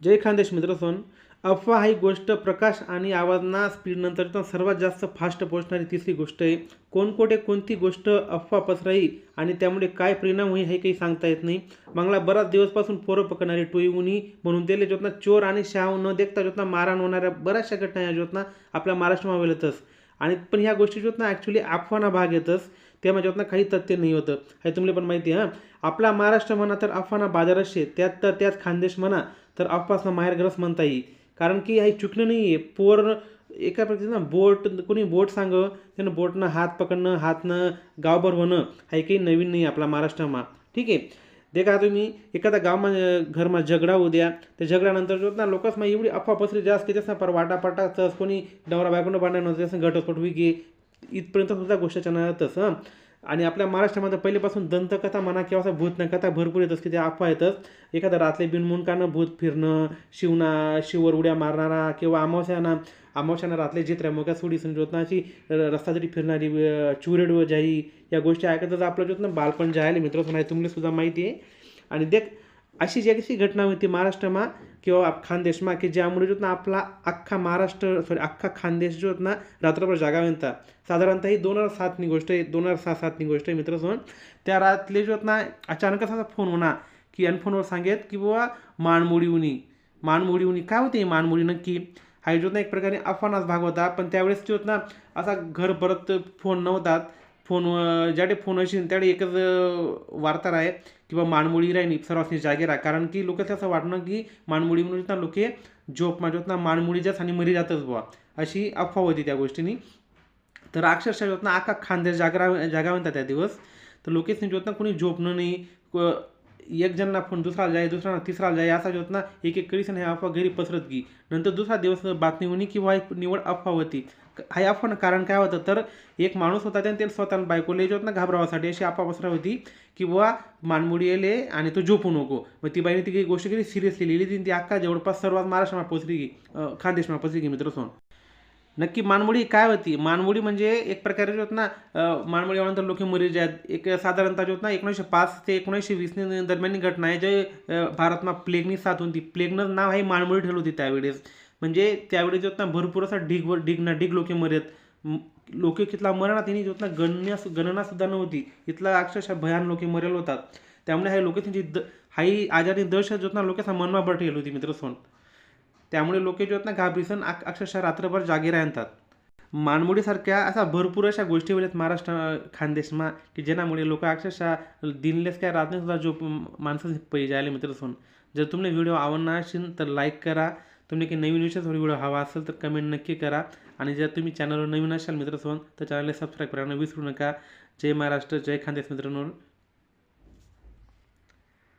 जय खानदेश मित्र सोन अफवा ही गोष्ट प्रकाश आणि आवाजना स्पीडनंतर तर सर्वात जास्त फास्ट पोहोचणारी तिसरी गोष्ट आहे. कोणकोठे कोणती गोष्ट अफवा पसराई आणि त्यामुळे काय परिणाम होईल हे काही सांगता येत नाही. बंगला बराच दिवसपासून पोरं पकडणारे टोईमुनी म्हणून दिले ज्योतना चोर आणि शाव न देखता ज्योतना मारहाण होणाऱ्या बऱ्याचशा घटना या ज्योतना आपल्या महाराष्ट्रामध्ये येतच आणि पण ह्या गोष्टी ज्योतना ॲक्च्युली अफवाना भाग येतच. तेव्हा ज्योतना काही तथ्य नाही होतं. हे तुम्हाला पण माहिती आहे हां. आपला महाराष्ट्र म्हणा तर अफवाना बाजारच शे त्यात तर त्यात खानदेश म्हणा. तर अफवासना माहेरघरच म्हणता येईल. कारण की हे चुकणं नाही आहे पोर एका प्रकारचे ना बोट कोणी बोट सांग त्यानं बोटनं हात पकडणं हातनं गावभर होणं हे काही नवीन नाही आपला महाराष्ट्रमा. ठीक आहे? देखा तुम्ही एखादा गावमा घरमा झगडा होऊ द्या त्या झगड्यानंतर जो ना लोकसमा एवढी अफवा पसरी जास्त की त्याचा पर वाटापाटा तस कोणी नवरा बायकोनं भांडण होतं त्याचं घटस्फोट विकी इथपर्यंत सुद्धा गोष्टीच्या नातच तसं आणि आपल्या महाराष्ट्रामध्ये पहिलेपासून दंतकथा म्हणा किंवा असं भूतनकथा भरपूर येतच की ते अफवा येतच एखादा रात्री बिनमुनकानं भूत फिरणं शिवना शिवर उड्या मारणारा किंवा अमावस्याना अमावस्यानं रातले जित्र्या मोक्या सुडी संजोतनाची रस्ता जरी फिरणारी चुरेड व जाई या गोष्टी ऐकतच आपलं ज्योत ना बालपण जायला मित्र सुद्धा माहिती आहे. आणि देख अशी जी कशी घटना होती महाराष्ट्रमा किंवा खानदेशमा की ज्यामुळे जो ना आपला अख्खा महाराष्ट्र सॉरी अख्खा खानदेश जो ना रात्रभर जागा म्हणता साधारणतः ही दोन हजार सातनी गोष्ट आहे दोन हजार सहा सातनी गोष्ट आहे मित्र सोन त्या रातले जो ना अचानक असा फोन होणार की अन फोनवर सांगेत की बाबा मानमोडी उनी मानमोडी उनी काय होते मानमोडी नक्की? हा जो ना एक प्रकारे अफवानाच भाग होता. पण त्यावेळेस जो ना असा घर परत फोन नव्हतात फोन ज्याडे फोन असेल त्याडे एकच वार्ता आहे किंवा माणमुळी राही नाही सर्वांनी जागे राहा. कारण की लोक असं वाटणं की मानमुळी म्हणून ना लोके जोप माझ्यात ना मानमुळी जास्त आणि मरी जातच बुवा. अशी अफवा होती त्या गोष्टीनी. तर अक्षरशः जोतना आखा खांद्या जागरा जागा म्हणतात त्या दिवस. तर लोकेसनी जोत ना कोणी झोपणं नाही एक जणना फोन दुसरा जाय दुसरा तिसरा जाय असा जोत ना एक एक करीस हे अफवा घरी पसरत गी नंतर दुसरा दिवस बातमी होणी किंवा एक निवड अफवा होती. हा अफवा कारण काय होतं? तर एक माणूस होता त्याने त्याला स्वतः बायकोले जोत ना घाबरावासाठी अशी अफवा पसरा होती. की बुवा मानमुडी येले आणि तो झोपू नको. मग ती बाईने ती गोष्ट केली सिरियसली लिहिली ती अख्खा जवळपास सर्वात महाराष्ट्रात पोचली गी खानदेशमा पोचली गी मित्र सोन नक्की मानमोडी काय होती? मानमोडी म्हणजे एक प्रकारे जे होत ना मानमोडी यानंतर लोक मरी जे आहेत एक साधारणतः जे होत ना एकोणीसशे पाच ते एकोणीसशे वीस दरम्यान घटना आहे जे भारतमा प्लेगनी साथ होती प्लेगनं नाव आहे मानमोडी ठेवली होती त्यावेळेस. म्हणजे त्यावेळेस जे होत ना भरपूर असा ढीग व ढीग ना ढीग लोके मरत. लोके कितला मरणा त्यांनी जे होत ना गणना गणना सुद्धा नव्हती. इथला अक्षरशः भयान लोके मरेल होतात. त्यामुळे हे लोके त्यांची द हाही आजारी दहशत जो होत ना लोकांचा मनमा बट होती मित्र सोन. त्यामुळे लोक जे आहेत ना घाबरीसन अक्षरशः रात्रभर जागे राहतात मानमोडीसारख्या अशा भरपूर अशा गोष्टी आहेत महाराष्ट्र खानदेशमा की ज्यामुळे लोक अक्षरशः दिनलेस काय रात्री सुद्धा जो माणसं पैसे मित्र सोन जर तुम्हाला व्हिडिओ आवडणार असेल तर लाईक करा. तुम्ही काही नवीन विषयाचा व्हिडिओ हवा असेल तर कमेंट नक्की करा. आणि जर तुम्ही चॅनलवर नवीन असाल मित्र सोन तर चॅनलला सबस्क्राईब करायला विसरू नका. जय महाराष्ट्र जय खानदेश मित्रांनो.